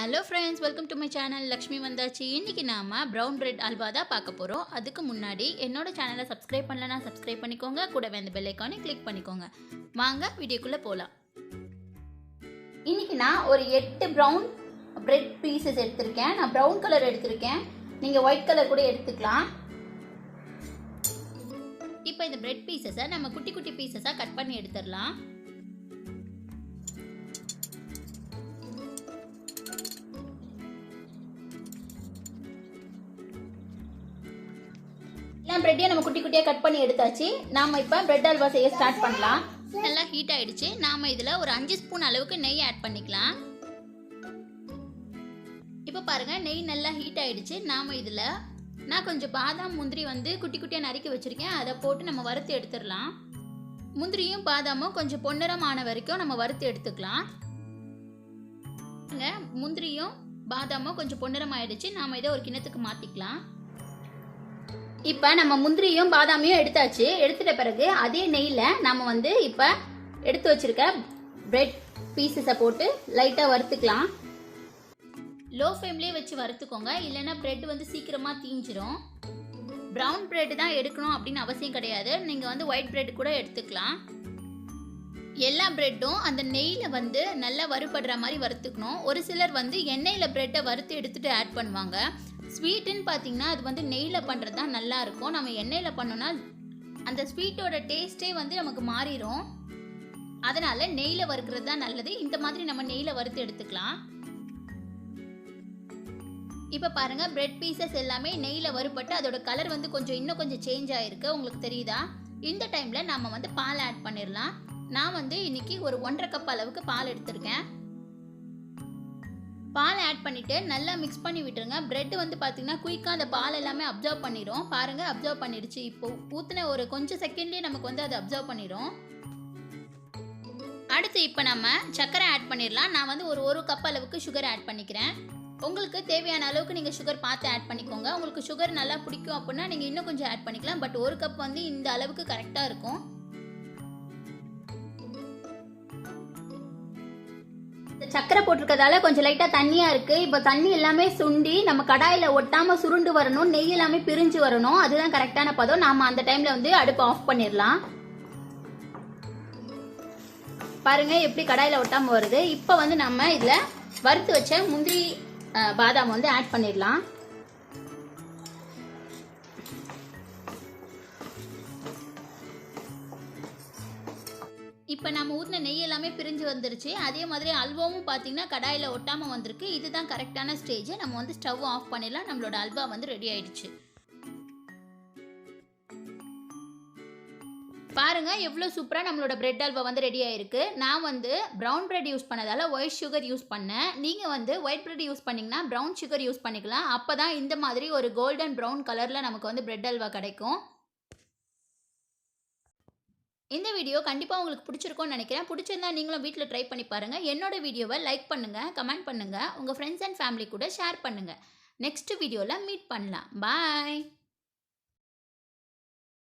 Hello friends welcome to my channel Lakshmi வந்தாச்சு இன்றைக்கி நாம் ப்ரௌன் பிரெட் அல்வா தான் பார்க்க போகிறோம் அதுக்கு முன்னாடி என்னோட சேனலை சப்ஸ்கிரைப் பண்ணலனா சப்ஸ்கிரைப் பண்ணிக்கோங்க. கூடவே அந்த பெல்லைக்கானே கிளிக் பண்ணிக்கோங்க. வாங்க வீடியோக்குள்ளே போகலாம் இன்றைக்கி நான் ஒரு எட்டு ப்ரௌன் பிரெட் பீசஸ் எடுத்திருக்கேன். நான் ப்ரௌன் கலர் எடுத்திருக்கேன். நீங்கள் ஒயிட் கலர் கூட எடுத்துக்கலாம். இப்போ இந்த பிரெட் பீசஸை நம்ம குட்டி குட்டி பீசஸாக கட் பண்ணி எடுத்துடலாம். எல்லாம் பிரெட்டையும் நம்ம குட்டி குட்டியாக கட் பண்ணி எடுத்தாச்சு. நாம் இப்போ பிரெட் அல்வா செய்ய ஸ்டார்ட் பண்ணலாம். நல்லா ஹீட் ஆகிடுச்சு நாம் இதில் ஒரு அஞ்சு ஸ்பூன் அளவுக்கு நெய் ஆட் பண்ணிக்கலாம். இப்போ பாருங்க நெய் நல்லா ஹீட் ஆகிடுச்சு நாம் இதில் நான் கொஞ்சம் பாதாம் முந்திரி வந்து குட்டி குட்டியாக நறுக்கி வச்சுருக்கேன். அதை போட்டு நம்ம வறுத்து எடுத்துடலாம். முந்திரியும் பாதாமும் கொஞ்சம் பொன்னிறமான வரைக்கும் நம்ம வறுத்து எடுத்துக்கலாம். முந்திரியும் பாதாமும் கொஞ்சம் பொன்னிறம் ஆயிடுச்சு நாம் இதை ஒரு கிண்ணத்துக்கு மாற்றிக்கலாம் இப்போ நம்ம முந்திரியும் பாதாமியும் எடுத்தாச்சு. எடுத்துட்ட பிறகு அதே நெய்யில் நம்ம வந்து இப்போ எடுத்து வச்சிருக்க பிரெட் பீசஸை போட்டு லைட்டாக வறுத்துக்கலாம். லோ ஃப்ளேம்லேயே வச்சு வறுத்துக்கோங்க. இல்லைன்னா பிரெட் வந்து சீக்கிரமாக தீஞ்சிரும். ப்ரௌன் பிரெட் தான் எடுக்கணும் அப்படின்னு அவசியம் கிடையாது. நீங்கள் வந்து ஒயிட் பிரெட் கூட எடுத்துக்கலாம். எல்லா பிரெட்டும் அந்த நெய்யில் வந்து நல்லா வறுபடுற மாதிரி வறுத்துக்கணும். ஒரு சிலர் வந்து எண்ணெயில் பிரெட்டை வறுத்து எடுத்துகிட்டு ஆட் பண்ணுவாங்க. ஸ்வீட்டுன்னு பார்த்தீங்கன்னா அது வந்து நெய்யில் பண்ணுறது தான் நல்லாயிருக்கும். நம்ம எண்ணெயில் பண்ணோன்னா அந்த ஸ்வீட்டோட டேஸ்ட்டே வந்து நமக்கு மாறிடும் அதனால் நெய்யில் வறுக்கிறது தான் நல்லது. இந்த மாதிரி நம்ம நெய்யில் வறுத்து எடுத்துக்கலாம். இப்போ பாருங்கள் பிரெட் பீசஸ் எல்லாமே நெய்யில் வறுபட்டு அதோட கலர் வந்து கொஞ்சம் இன்னும் கொஞ்சம் சேஞ்ச் ஆகிருக்கு உங்களுக்கு தெரியுதா? இந்த டைமில் நம்ம வந்து பால் ஆட் பண்ணிடலாம். நான் வந்து இன்றைக்கி ஒரு ஒன்றரை கப் அளவுக்கு பால் எடுத்திருக்கேன். பால் ஆட் பண்ணிவிட்டு நல்லா மிக்ஸ் பண்ணி விட்டுருங்க. ப்ரெட் வந்து பார்த்தீங்கன்னா குயிக்காக அந்த பால் எல்லாமே அப்சர்வ் பண்ணிடும் பாருங்கள் அப்சர்வ் பண்ணிடுச்சு. இப்போ ஊற்றின ஒரு கொஞ்சம் செகண்ட்லேயே நமக்கு வந்து அது அப்சர்வ் பண்ணிடும் அடுத்து இப்போ நம்ம சர்க்கரை ஆட் பண்ணிடலாம் நான் வந்து ஒரு ஒரு கப் அளவுக்கு சுகர் ஆட் பண்ணிக்கிறேன். உங்களுக்கு தேவையான அளவுக்கு நீங்கள் சுகர் பார்த்து ஆட் பண்ணிக்கோங்க. உங்களுக்கு சுகர் நல்லா பிடிக்கும் அப்படின்னா நீங்கள் இன்னும் கொஞ்சம் ஆட் பண்ணிக்கலாம். பட் ஒரு கப் வந்து இந்த அளவுக்கு கரெக்டாக இருக்கும். சக்கரை போட்டிருக்கதால கொஞ்சம் லைட்டா தண்ணியா இருக்கு. இப்போ தண்ணி எல்லாமே சுண்டி நம்ம கடாயில ஒட்டாம சுருண்டு வரணும் நெய் எல்லாமே பிரிஞ்சு வரணும். அதுதான் கரெக்டான பதம். நாம அந்த டைம்ல வந்து அடுப்பு ஆஃப் பண்ணிடலாம். பாருங்க எப்படி கடாயில ஒட்டாம வருது. இப்போ வந்து நம்ம இதுல வறுத்து வச்ச முந்திரி பாதாம் வந்து ஆட் பண்ணிடலாம். இப்போ நம்ம ஊற்றின நெய் எல்லாமே பிரிஞ்சு வந்துருச்சு. அதே மாதிரி அல்வாவும் பார்த்தீங்கன்னா கடாயில் ஒட்டாமல் வந்திருக்கு. இதுதான் கரெக்டான ஸ்டேஜ். நம்ம வந்து ஸ்டவ் ஆஃப் பண்ணிடலாம். நம்மளோட அல்வா வந்து ரெடி ஆயிடுச்சு. பாருங்கள் எவ்வளோ சூப்பராக நம்மளோட பிரெட் அல்வா வந்து ரெடி ஆயிருக்கு. நான் வந்து ப்ரௌன் பிரெட் யூஸ் பண்ணதால் ஒயிட் சுகர் யூஸ் பண்ணேன். நீங்கள் வந்து ஒயிட் பிரெட் யூஸ் பண்ணிங்கன்னா ப்ரௌன் சுகர் யூஸ் பண்ணிக்கலாம். அப்போ தான் இந்த மாதிரி ஒரு கோல்டன் ப்ரௌன் கலரில் நமக்கு வந்து பிரெட் அல்வா கிடைக்கும். இந்த வீடியோ கண்டிப்பாக உங்களுக்கு பிடிச்சிருக்கும்னு நினைக்கிறேன். பிடிச்சிருந்தா நீங்களும் வீட்டில் ட்ரை பண்ணி பாருங்கள் என்னோட வீடியோவை லைக் பண்ணுங்கள் கமெண்ட் பண்ணுங்கள் உங்கள் ஃப்ரெண்ட்ஸ் அண்ட் ஃபேமிலி கூட ஷேர் பண்ணுங்கள் நெக்ஸ்ட் வீடியோவில் மீட் பண்ணலாம். பாய்